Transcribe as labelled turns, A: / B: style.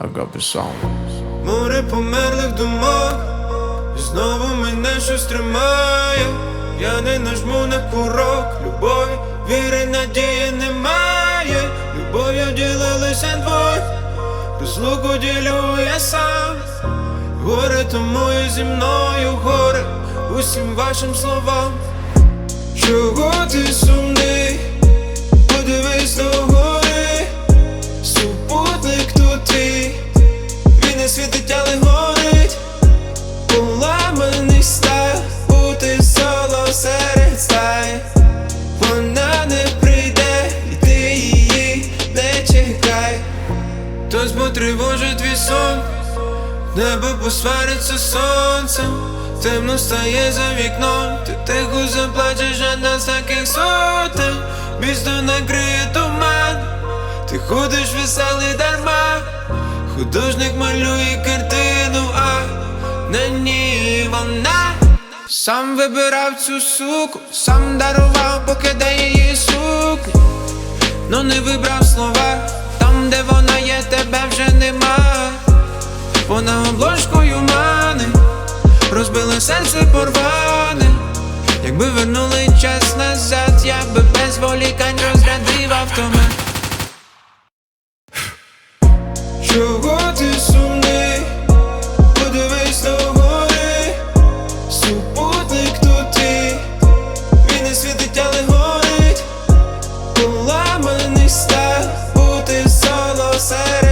A: The song.
B: Море померлих думок, знову мене щось тримає. Я не нажму на курок, любові, віри, надії немає. Любов'ю ділилися двоє, розлуку ділю я сам. Горе тому і зі мною горе усім вашим словам. Чого ти сумний? Хтось потривожить твій сон. Небо посвариться сонцем. Темно стає за вікном. Ти тихо заплачеш, а нас таких сотень Місто накриє туман Ти ходиш веселий дарма. Художник малює картину, а на ній вона. Сам вибирав цю суку, сам дарував, поки дає її вже нема, вона обложкою мани, розбили серце порване, якби вернули час назад, я би без волікань розрядив автомат. Чого ти сумний? Подивись на гори, супутник тут ти, не світить, але горить, поламаний став бути соло серед